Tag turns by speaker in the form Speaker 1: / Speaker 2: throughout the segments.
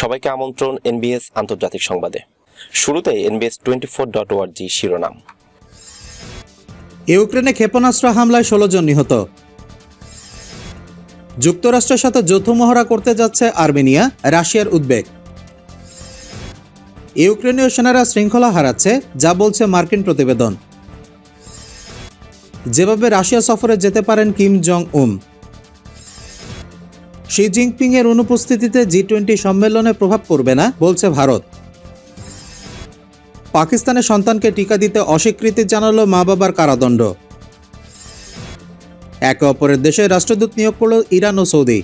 Speaker 1: সবাইকে আমন্ত্রণ এনবিএস আন্তর্জাতিক সংবাদে। শুরুতে এনবিএস টোয়েন্টি ফোর ডট ওয়ার্জি শিরোনাম।
Speaker 2: ইউক্রেনে ক্ষেপণাস্ত্র হামলায় ষোলো জন নিহত। যুক্তরাষ্ট্রের সাথে যৌথ মহড়া করতে যাচ্ছে আর্মেনিয়া, রাশিয়ার উদ্বেগ। ইউক্রেনীয় সেনারা শৃঙ্খলা হারাচ্ছে, যা বলছে মার্কিন প্রতিবেদন। যেভাবে রাশিয়া সফরে যেতে পারেন Kim Jong Un Xi Jinping এর অনুপস্থিতিতে জি টোয়েন্টি সম্মেলনে প্রভাব পড়বে না বলছে ভারত। পাকিস্তানের সন্তানকে টিকা দিতে অস্বীকৃতি জানালো মা বাবার কারাদণ্ড। একে অপরের দেশে রাষ্ট্রদূত নিয়োগ করল ইরান ও সৌদি।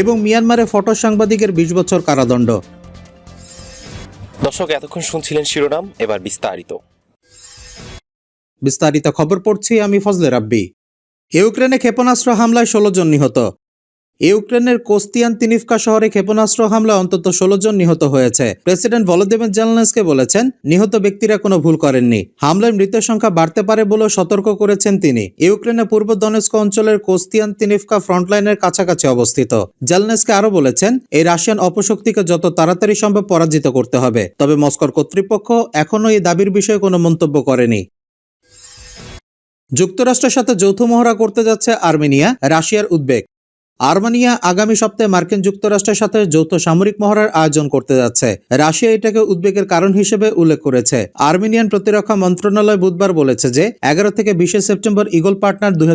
Speaker 2: এবং মিয়ানমারে ফটো সাংবাদিকের বিশ বছর কারাদণ্ড।
Speaker 1: দর্শক এতক্ষণ শুনছিলেন শিরোনাম এবার বিস্তারিত।
Speaker 2: বিস্তারিত খবর পড়ছি আমি ফজলে রাব্বি। ইউক্রেনে ক্ষেপণাস্ত্র হামলায় ষোলো জন নিহত। ইউক্রেনের কোস্তিয়ান তিনিফকা শহরে ক্ষেপণাস্ত্র হামলায় অন্তত ষোলো জন নিহত হয়েছে। প্রেসিডেন্ট ভলোদিমির জেলনেসকে বলেছেন, নিহত ব্যক্তিরা কোনো ভুল করেননি। হামলায় মৃতের সংখ্যা বাড়তে পারে বলেও সতর্ক করেছেন তিনি। ইউক্রেনের পূর্ব দনেস্ক অঞ্চলের কোস্তিয়ান তিনিফকা ফ্রন্টলাইনের কাছাকাছি অবস্থিত। জেলনেসকে আরও বলেছেন, এই রাশিয়ান অপশক্তিকে যত তাড়াতাড়ি সম্ভব পরাজিত করতে হবে। তবে মস্কোর কর্তৃপক্ষ এখনও এই দাবির বিষয়ে কোনো মন্তব্য করেনি। যুক্তরাষ্ট্রের সাথে যৌথ মহড়া করতে যাচ্ছে আর্মেনিয়া রাশিয়ার উদ্বেগ। আর্মেনিয়া আগামী সপ্তাহে মার্কিন যুক্তরাষ্ট্রের সাথে যৌথ সামরিক মহড়ার আয়োজন করতে যাচ্ছে। রাশিয়া এটাকে উদ্বেগের কারণ হিসেবে উল্লেখ করেছে। আর্মেনিয়ান প্রতিরক্ষা মন্ত্রণালয় বুধবার বলেছে যে, এগারো থেকে বিশে সেপ্টেম্বর ইগল পার্টনার দুই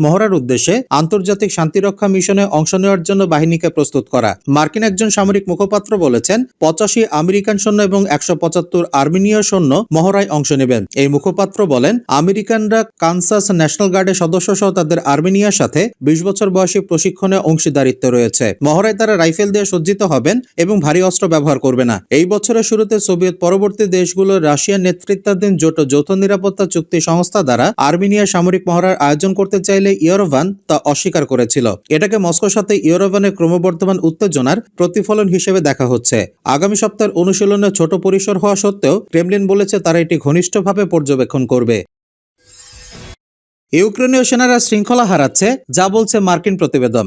Speaker 2: মহড়ার উদ্দেশ্যে আন্তর্জাতিক শান্তিরক্ষা মিশনে অংশ নেওয়ার জন্য বাহিনীকে প্রস্তুত করা। মার্কিন একজন সামরিক মুখপাত্র বলেছেন, পঁচাশি আমেরিকান সৈন্য এবং একশো পঁচাত্তর আর্মেনীয় সৈন্য মহড়ায় অংশ নেবেন। এই মুখপাত্র বলেন, আমেরিকানরা কানসাস ন্যাশনাল গার্ডের সদস্য সহ তাদের আর্মেনিয়ার সাথে বিশ বছর বয়সী প্রশিক্ষণে অংশীদারিত্ব রয়েছে। মহড়ায় তারা রাইফেল দিয়ে সজ্জিত হবেন এবং ভারী অস্ত্র ব্যবহার করবে না। এই বছরের শুরুতে সোভিয়েত পরবর্তী দেশগুলোর রাশিয়ার নেতৃত্বাধীন জোট যৌথ নিরাপত্তা চুক্তি সংস্থা দ্বারা আর্মেনিয়া সামরিক মহড়ার আয়োজন করতে চাইলে ইয়োরোভান তা অস্বীকার করেছিল। এটাকে মস্কোর সাথে ইয়োরোভানের ক্রমবর্ধমান উত্তেজনার প্রতিফলন হিসেবে দেখা হচ্ছে। আগামী সপ্তাহের অনুশীলনে ছোট পরিসর হওয়া সত্ত্বেও ক্রেমলিন বলেছে তারা এটি ঘনিষ্ঠভাবে পর্যবেক্ষণ করবে। ইউক্রেনীয় সেনারা শৃঙ্খলা হারাচ্ছে, যা বলছে মার্কিন প্রতিবেদন।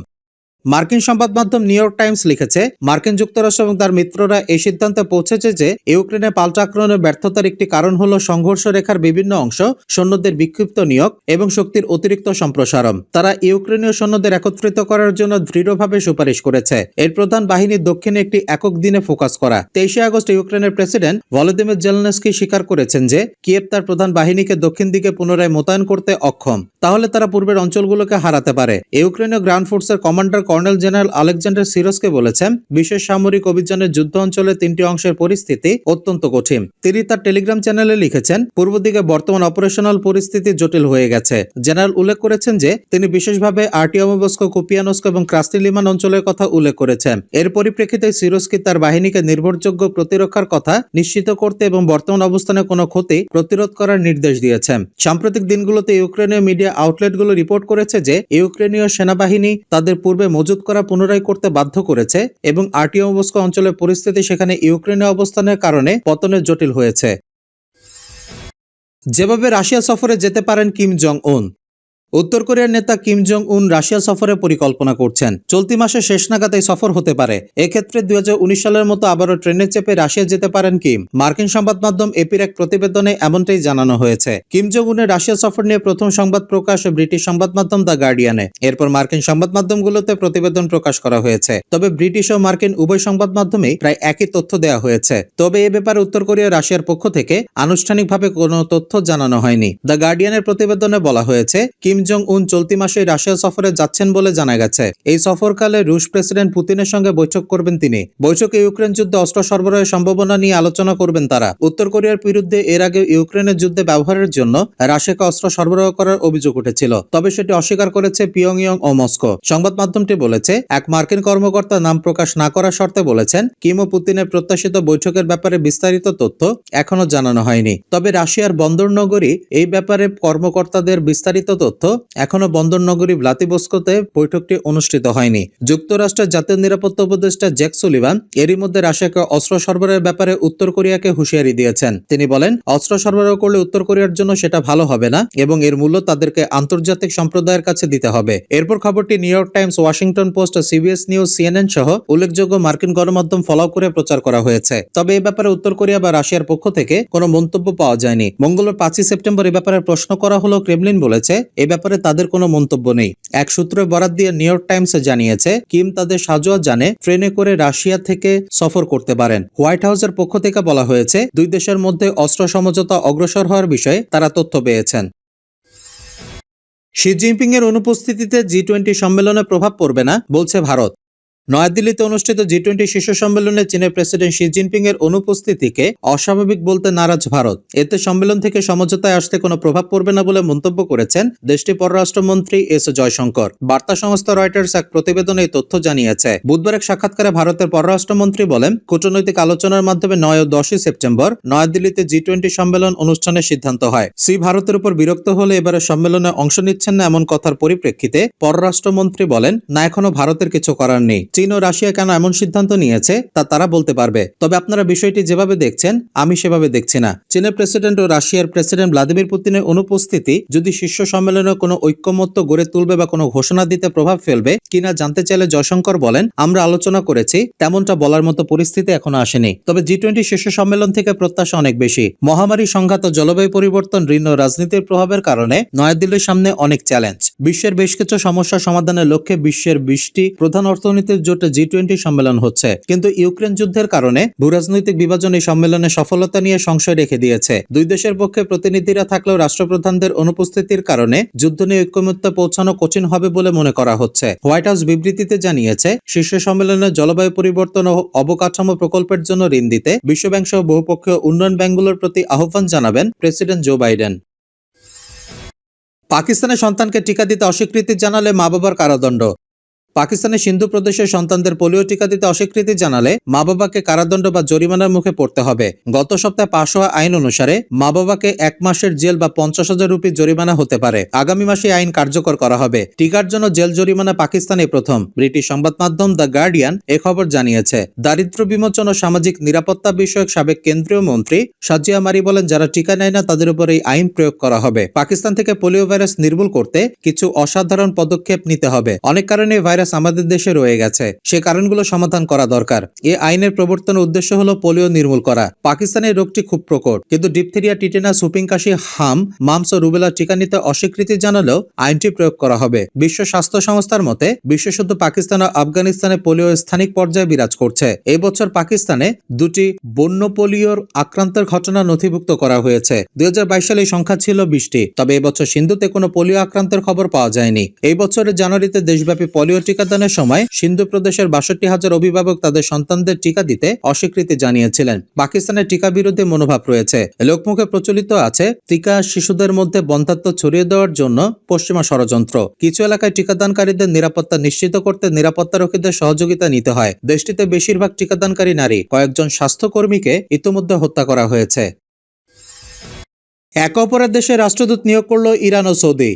Speaker 2: মার্কিন সংবাদ মাধ্যম নিউ ইয়র্ক টাইমস লিখেছে, মার্কিন যুক্তরাষ্ট্র এবং তার মিত্ররা এই সিদ্ধান্তে পৌঁছেছে যে ইউক্রেনে পাল্টা আক্রমণের ব্যর্থতার একটি কারণ হল সংঘর্ষ রেখার বিভিন্ন অংশ সৈন্যদের বিক্ষিপ্ত নিয়োগ এবং শক্তির অতিরিক্ত সম্প্রসারণ। তারা ইউক্রেনীয় সৈন্যদের একত্রিত করার জন্য দৃঢ়ভাবে সুপারিশ করেছে। এর প্রধান বাহিনীর দক্ষিণে একটি একক দিনে ফোকাস করা। তেইশে আগস্ট ইউক্রেনের প্রেসিডেন্ট ভলোদিমির জেলনেস্কি স্বীকার করেছেন যে, কিয়েভ তার প্রধান বাহিনীকে দক্ষিণ দিকে পুনরায় মোতায়েন করতে অক্ষম। তাহলে তারা পূর্বের অঞ্চলগুলোকে হারাতে পারে। ইউক্রেনীয় গ্রাউন্ড ফোর্সের কমান্ডার কর্নেল জেনারেল আলেকজান্ডার সিরোসকে বলেছেন, বিশেষ সামরিক অভিযানের যুদ্ধ অঞ্চলের তিনটি অংশের পরিস্থিতি অত্যন্ত কঠিন। তিনি তার টেলিগ্রাম চ্যানেলে লিখেছেন, পূর্ব দিকে বর্তমান অপারেশনাল পরিস্থিতি জটিল হয়ে গেছে। জেনারেল উল্লেখ করেছেন যে, তিনি বিশেষভাবে আর্টিয়ামোবস্ক কুপিয়ানস্ক এবং ক্রাস্তিলিমান অঞ্চলের কথা উল্লেখ করেছেন। এর পরিপ্রেক্ষিতে সিরোস্কি তার বাহিনীকে নির্ভরযোগ্য প্রতিরক্ষার কথা নিশ্চিত করতে এবং বর্তমান অবস্থানে কোনো ক্ষতি প্রতিরোধ করার নির্দেশ দিয়েছেন। সাম্প্রতিক দিনগুলোতে ইউক্রেনীয় মিডিয়া আউটলেটগুলো রিপোর্ট করেছে যে, ইউক্রেনীয় সেনাবাহিনী তাদের পূর্বে মজুত করা পুনরায় করতে বাধ্য করেছে এবং আর্টিওমস্ক অঞ্চলের পরিস্থিতি সেখানে ইউক্রেনে অবস্থানের কারণে পতনের জটিল হয়েছে। যেভাবে রাশিয়া সফরে যেতে পারেন কিম জং উন উত্তর কোরিয়ার নেতা কিম জং উন রাশিয়া সফরের পরিকল্পনা করছেন। চলতি মাসে শেষ নাগাদ এই সফর হতে পারে। এক্ষেত্রে দুই সালের মতো আবারও ট্রেনে চেপে রাশিয়া যেতে পারেন কিম। মার্কিন সংবাদ মাধ্যম এপির এক প্রতিবেদনে এমনটাই জানানো হয়েছে। কিম জং উনের রাশিয়া সফর নিয়ে প্রথম সংবাদ প্রকাশ ব্রিটিশ সংবাদ মাধ্যম দ্য গার্ডিয়ানে। এরপর মার্কিন সংবাদ মাধ্যমগুলোতে প্রতিবেদন প্রকাশ করা হয়েছে। তবে ব্রিটিশ ও মার্কিন উভয় সংবাদ মাধ্যমেই প্রায় একই তথ্য দেওয়া হয়েছে। তবে এ ব্যাপারে উত্তর কোরিয়া রাশিয়ার পক্ষ থেকে আনুষ্ঠানিকভাবে কোনো তথ্য জানানো হয়নি। দ্য গার্ডিয়ানের প্রতিবেদনে বলা হয়েছে, কিম জং উন চলতি মাসে রাশিয়া সফরে যাচ্ছেন বলে জানা গেছে। এই সফরকালে রুশ প্রেসিডেন্ট পুতিনের সঙ্গে বৈঠক করবেন তিনি। বৈঠকে ইউক্রেন যুদ্ধে অস্ত্র সরবরাহের সম্ভাবনা নিয়ে আলোচনা করবেন তারা। উত্তর কোরিয়ার বিরুদ্ধে এর আগে ইউক্রেনের যুদ্ধে ব্যবহারের জন্য রাশিয়াকে অস্ত্র সরবরাহ করার অভিযোগ উঠেছিল, তবে সেটি অস্বীকার করেছে পিয়ংইয়ং ও মস্কো। সংবাদ মাধ্যমটি বলেছে, এক মার্কিন কর্মকর্তা নাম প্রকাশ না করার শর্তে বলেছেন, কিম ও পুতিনের প্রত্যাশিত বৈঠকের ব্যাপারে বিস্তারিত তথ্য এখনও জানানো হয়নি। তবে রাশিয়ার বন্দর নগরী এই ব্যাপারে কর্মকর্তাদের বিস্তারিত তথ্য এখনও বন্দর নগরী ভ্লাদিভস্কোতে বৈঠকটি অনুষ্ঠিত হয়নি। যুক্তরাষ্ট্রের জাতীয় নিরাপত্তা উপদেষ্টা জ্যাক সুলিভান এরই মধ্যে রাশিয়াকে অস্ত্র সরবরাহের ব্যাপারে উত্তর কোরিয়াকে হুঁশিয়ারি দিয়েছেন। তিনি বলেন, অস্ত্র সরবরাহ করলে উত্তর কোরিয়ার জন্য সেটা ভালো হবে না এবং এর মূল্য তাদেরকে আন্তর্জাতিক সম্প্রদায়ের কাছে দিতে হবে। এরপর খবরটি New York Times, Washington Post, CBS News, CNN সহ উল্লেখযোগ্য মার্কিন গণমাধ্যম ফলাও করে প্রচার করা হয়েছে। তবে এ ব্যাপারে উত্তর কোরিয়া বা রাশিয়ার পক্ষ থেকে কোনো মন্তব্য পাওয়া যায়নি। মঙ্গলবার পাঁচই সেপ্টেম্বর এ ব্যাপারে প্রশ্ন করা হলো ক্রেমলিন বলেছে, এ ব্যাপারে তাদের কোনো মন্তব্য নেই। এক সূত্রে বরাত দিয়ে নিউ ইয়র্ক টাইমস জানিয়েছে, কিম তাদের সাজোয়া জানে ট্রেনে করে রাশিয়া থেকে সফর করতে পারেন। হোয়াইট হাউসের পক্ষ থেকে বলা হয়েছে, দুই দেশের মধ্যে অস্ত্র সমঝোতা অগ্রসর হওয়ার বিষয়ে তারা তথ্য পেয়েছেন। শি জিনপিং এর অনুপস্থিতিতে জি টোয়েন্টি সম্মেলনে প্রভাব পড়বে না, বলছে ভারত। নয়াদিল্লিতে অনুষ্ঠিত জি টোয়েন্টি শীর্ষ সম্মেলনে চীনের প্রেসিডেন্ট শি জিনপিং এর অনুপস্থিতিকে অস্বাভাবিক বলতে নারাজ ভারত। এতে সম্মেলন থেকে সমঝোতায় আসতে কোনো প্রভাব পড়বে না বলে মন্তব্য করেছেন দেশটির পররাষ্ট্রমন্ত্রী এস জয়শঙ্কর। বার্তা সংস্থা রয়টার্স এক প্রতিবেদনে এই তথ্য জানিয়েছে। বুধবার এক সাক্ষাৎকারে ভারতের পররাষ্ট্রমন্ত্রী বলেন, কূটনৈতিক আলোচনার মাধ্যমে নয় ও দশই সেপ্টেম্বর নয়াদিল্লিতে জি টোয়েন্টি সম্মেলন অনুষ্ঠানের সিদ্ধান্ত হয়। সি ভারতের উপর বিরক্ত হলে এবারে সম্মেলনে অংশ নিচ্ছেন না এমন কথার পরিপ্রেক্ষিতে পররাষ্ট্রমন্ত্রী বলেন, না, এখনও ভারতের কিছু করার নেই। চীন ও রাশিয়া কেন এমন সিদ্ধান্ত নিয়েছে, তা তারা বলতে পারবে। তবে আপনারা বিষয়টি যেভাবে দেখছেন, আমি সেভাবে দেখছি না। চীনের প্রেসিডেন্ট ও রাশিয়ার প্রেসিডেন্ট ভ্লাদিমির পুতিনের অনুপস্থিতি যদি শীর্ষ সম্মেলনে কোনো ঐক্যমত্য গড়ে তুলবে বা কোনো ঘোষণা দিতে প্রভাব ফেলবে, কিনা জানতে চাইলে জয়শঙ্কর বলেন, আমরা আলোচনা করেছি, তেমনটা বলার মতো পরিস্থিতি এখনও আসেনি। তবে জি টোয়েন্টি শীর্ষ সম্মেলন থেকে প্রত্যাশা অনেক বেশি। মহামারী সংঘাত ও জলবায়ু পরিবর্তন, ঋণ ও রাজনীতির প্রভাবের কারণে নয়াদিল্লির সামনে অনেক চ্যালেঞ্জ। বিশ্বের বেশ কিছু সমস্যা সমাধানের লক্ষ্যে বিশ্বের বিশটি প্রধান অর্থনীতির জোটে জি টোয়েন্টি সম্মেলন হচ্ছে। কিন্তু ইউক্রেন যুদ্ধের কারণে ভূরাজনৈতিক বিভাজন এই সম্মেলনে সফলতা নিয়ে সংশয় রেখে দিয়েছে। দুই দেশের পক্ষে প্রতিনিধিরা থাকলেও রাষ্ট্রপ্রধানদের অনুপস্থিতির কারণে যুদ্ধ নিয়ে ঐক্যমত্যে পৌঁছানো কঠিন হবে বলে মনে করা হচ্ছে। হোয়াইট হাউস বিবৃতিতে জানিয়েছে, শীর্ষ সম্মেলনে জলবায়ু পরিবর্তন ও অবকাঠামো প্রকল্পের জন্য ঋণ দিতে বিশ্বব্যাংক সহ বহুপক্ষীয় উন্নয়ন ব্যাংকগুলোর প্রতি আহ্বান জানাবেন প্রেসিডেন্ট জো বাইডেন। পাকিস্তানের সন্তানকে টিকা দিতে অস্বীকৃতি জানালে মা বাবার কারাদণ্ড। পাকিস্তানের সিন্ধু প্রদেশের সন্তানদের পোলিও টিকা দিতে অস্বীকৃতি জানালে মা বাবাকে কারাদণ্ড বা জরিমানার মুখে পড়তে হবে। গত সপ্তাহে পাশ হওয়া আইন অনুসারে মা বাবাকে এক মাসের জেল বা পঞ্চাশ হাজার রুপি জরিমানা হতে পারে। আগামী মাসে আইন কার্যকর করা হবে। টিকার জন্য জেল জরিমানা পাকিস্তানে প্রথম। ব্রিটিশ সংবাদ মাধ্যম দ্য গার্ডিয়ান এ খবর জানিয়েছে। দারিদ্র বিমোচন ও সামাজিক নিরাপত্তা বিষয়ক সাবেক কেন্দ্রীয় মন্ত্রী সাজিয়া মারি বলেন, যারা টিকা নেয় না, তাদের উপর এই আইন প্রয়োগ করা হবে। পাকিস্তান থেকে পোলিও ভাইরাস নির্মূল করতে কিছু অসাধারণ পদক্ষেপ নিতে হবে। অনেক কারণে এই ভাইরাস আমাদের দেশে রয়ে গেছে। সে কারণগুলো সমাধান করা দরকার। এই আইনের প্রবর্তনের উদ্দেশ্য হলো পোলিও নির্মূল করা। পাকিস্তানের রোগটি খুব প্রকট। কিন্তু ডিপথেরিয়া টিটেনাস হুপিং কাশি হাম মামস ও রুবেলা টিকা নিতে অস্বীকৃতি জানালেও আইনটি প্রয়োগ করা হবে। বিশ্ব স্বাস্থ্য সংস্থার মতে শুধু পাকিস্তান ও আফগানিস্তানে পোলিও স্থানিক পর্যায়ে বিরাজ করছে। এই বছর পাকিস্তানে দুটি বন্য পোলিওর আক্রান্তের ঘটনা নথিভুক্ত করা হয়েছে। দুই হাজার বাইশ সালে সংখ্যা ছিল বিশটি। তবে এবছর সিন্ধুতে কোনো পোলিও আক্রান্তের খবর পাওয়া যায়নি। এই বছরের জানুয়ারিতে দেশব্যাপী পোলিও টিকাদানের সময় সিন্ধু প্রদেশের বাষট্টি হাজার অভিভাবক তাদের সন্তানদের টিকা দিতে অস্বীকৃতি জানিয়েছিলেন। পাকিস্তানের টিকা বিরোধী মনোভাব রয়েছে। লোকমুখে প্রচলিত আছে, টিকা শিশুদের মধ্যে বন্ধাত্ম ছড়িয়ে দেওয়ার জন্য পশ্চিমা ষড়যন্ত্র। কিছু এলাকায় টিকাদানকারীদের নিরাপত্তা নিশ্চিত করতে নিরাপত্তারক্ষীদের সহযোগিতা নিতে হয়। দেশটিতে বেশিরভাগ টিকাদানকারী নারী। কয়েকজন স্বাস্থ্যকর্মীকে ইতোমধ্যে হত্যা করা হয়েছে। এক অপরের দেশে রাষ্ট্রদূত নিয়োগ করল ইরান ও সৌদি।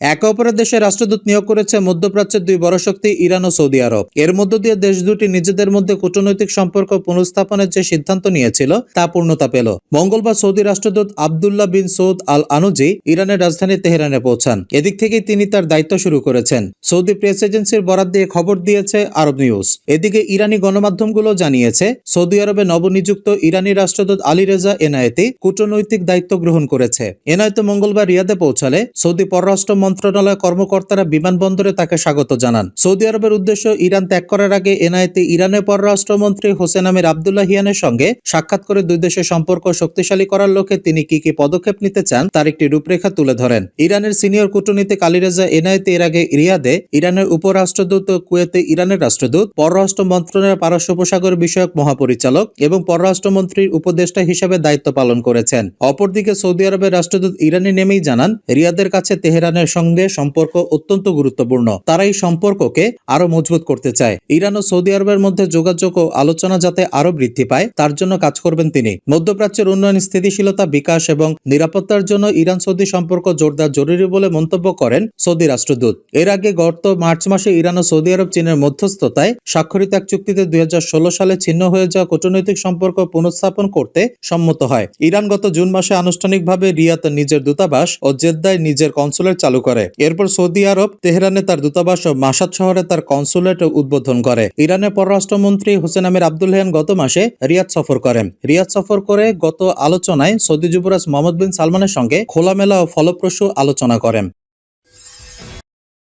Speaker 2: এক অপরের দেশে রাষ্ট্রদূত নিয়োগ করেছে মধ্যপ্রাচ্যের দুই বড় শক্তি ইরান ও সৌদি আরব। এর মধ্য দিয়ে দেশ দুটি নিজেদের মধ্যে কূটনৈতিক সম্পর্ক পুনঃস্থাপনের যে সিদ্ধান্ত নিয়েছিল, তা পূর্ণতা পেল। মঙ্গলবার সৌদি রাষ্ট্রদূত আবদুল্লাহ বিন সৌদ আল আনুজি ইরানের রাজধানী তেহরানে পৌঁছান। এদিক থেকেই তিনি তার দায়িত্ব শুরু করেছেন। সৌদি প্রেস এজেন্সির বরাত দিয়ে খবর দিয়েছে আরব নিউজ। এদিকে ইরানি গণমাধ্যমগুলো জানিয়েছে, সৌদি আরবে নবনিযুক্ত ইরানি রাষ্ট্রদূত আলী রেজা এনায়েতি কূটনৈতিক দায়িত্ব গ্রহণ করেছে। এনায়েত মঙ্গলবার রিয়াদে পৌঁছালে সৌদি পররাষ্ট্র মন্ত্রণালয় কর্মকর্তারা বিমানবন্দরে তাকে স্বাগত জানান। সৌদি আরবের উদ্দেশ্য ইরান ত্যাগ করার আগে এনআইতে ইরানের পররাষ্ট্রমন্ত্রী হোসেন আমির আবদুল্লাহ হিয়ানের সঙ্গে সাক্ষাৎ করে দুই দেশের সম্পর্ক শক্তিশালী করার লক্ষ্যে তিনি কি কি পদক্ষেপ নিতে চান তার একটি রূপরেখা তুলে ধরেন। ইরানের সিনিয়র কূটনীতিক আলিরেজা এনআইতে এর আগে রিয়াদে ইরানের উপরাষ্ট্রদূত, কুয়েতে ইরানের রাষ্ট্রদূত, পররাষ্ট্র মন্ত্রণালয়ের পারস্য উপসাগর বিষয়ক মহাপরিচালক এবং পররাষ্ট্রমন্ত্রীর উপদেষ্টা হিসেবে দায়িত্ব পালন করেছেন। অপরদিকে সৌদি আরবের রাষ্ট্রদূত ইরানি নেমেই জানান, রিয়াদের কাছে তেহরানের সঙ্গে সম্পর্ক অত্যন্ত গুরুত্বপূর্ণ। তারা এই সম্পর্ককে আরও মজবুত করতে চায়। ইরান ও সৌদি আরবের মধ্যে যোগাযোগ ও আলোচনা যাতে আরও বৃদ্ধি পায়, তার জন্য কাজ করবেন তিনি। মধ্যপ্রাচ্যের উন্নয়ন, স্থিতিশীলতা, বিকাশ এবং নিরাপত্তার জন্য ইরান সৌদি সম্পর্ক জোরদার জরুরি বলে মন্তব্য করেন সৌদি রাষ্ট্রদূত। এর আগে গত মার্চ মাসে ইরান ও সৌদি আরব চীনের মধ্যস্থতায় স্বাক্ষরিত এক চুক্তিতে দুই হাজার ষোলো সালে ছিন্ন হয়ে যাওয়া কূটনৈতিক সম্পর্ক পুনঃস্থাপন করতে সম্মত হয়। ইরান গত জুন মাসে আনুষ্ঠানিকভাবে রিয়াদ নিজের দূতাবাস ও জেদ্দায় নিজের কনসুলেট চালু করে। এরপর সৌদি আরব, তেহরানে তার দূতাবাস ও মাসাদ শহরে তার কনসুলেট উদ্বোধন করে। ইরানের পররাষ্ট্রমন্ত্রী হোসেন আমির আব্দুল্লাহান গত মাসে রিয়াদ সফর করেন। রিয়াদ সফর করে গত আলোচনায় সৌদি যুবরাজ মোহাম্মদ বিন সালমানের সঙ্গে খোলামেলা ও ফলপ্রসূ আলোচনা করেন।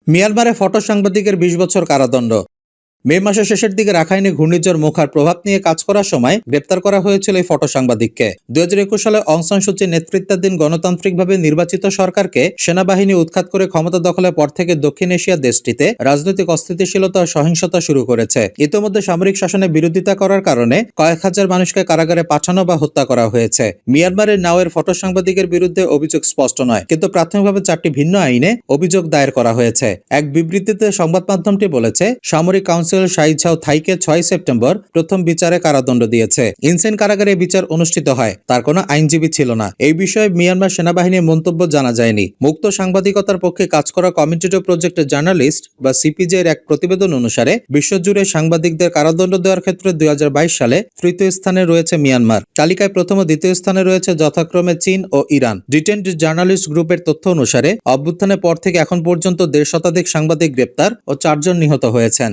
Speaker 2: মিয়ানমারে ফটো সাংবাদিকের বিশ বছর কারাদণ্ড। মে মাসের শেষের দিকে রাখাইনে ঘূর্ণিঝড় মুখার প্রভাব নিয়ে কাজ করার সময় গ্রেপ্তার করা হয়েছিল এই ফটো সাংবাদিককে দুই হাজার একুশ সালে অং সান সূচির নেতৃত্বাধীন গণতান্ত্রিকভাবে নির্বাচিত সরকারকে সেনাবাহিনী উৎখাত করে ক্ষমতা দখলের পর থেকে দক্ষিণ এশিয়া দেশটিতে রাজনৈতিক অস্থিতিশীলতা ও সহিংসতা শুরু করেছে। ইতিমধ্যে সামরিক শাসনের বিরোধিতা করার কারণে কয়েক হাজার মানুষকে কারাগারে পাঠানো বা হত্যা করা হয়েছে। মিয়ানমারের নাওয়ের ফটো সাংবাদিকের বিরুদ্ধে অভিযোগ স্পষ্ট নয়, কিন্তু প্রাথমিকভাবে চারটি ভিন্ন আইনে অভিযোগ দায়ের করা হয়েছে। এক বিবৃতিতে সংবাদ মাধ্যমটি বলেছে, সামরিক কাউন্সিল শাইঝাও থাইকে ছয় সেপ্টেম্বর প্রথম বিচারে কারাদণ্ড দিয়েছে। ইনসেন কারাগারে বিচার অনুষ্ঠিত হয়, তার কোনো আইনজীবী ছিল না। এই বিষয়ে মিয়ানমার সেনাবাহিনীর মন্তব্য জানা যায়নি। মুক্ত সাংবাদিকতার পক্ষে কাজ করা কমিউনিটি প্রজেক্টের জার্নালিস্ট বা সিপিজে এর এক প্রতিবেদন অনুসারে বিশ্বজুড়ে সাংবাদিকদের কারাদণ্ড দেওয়ার ক্ষেত্রে দুই হাজার বাইশ সালে তৃতীয় স্থানে রয়েছে মিয়ানমার। তালিকায় প্রথম ও দ্বিতীয় স্থানে রয়েছে যথাক্রমে চীন ও ইরান। ডিটেন্ড জার্নালিস্ট গ্রুপের তথ্য অনুসারে, অভ্যুত্থানের পর থেকে এখন পর্যন্ত দেড় শতাধিক সাংবাদিক গ্রেপ্তার ও চারজন নিহত হয়েছেন।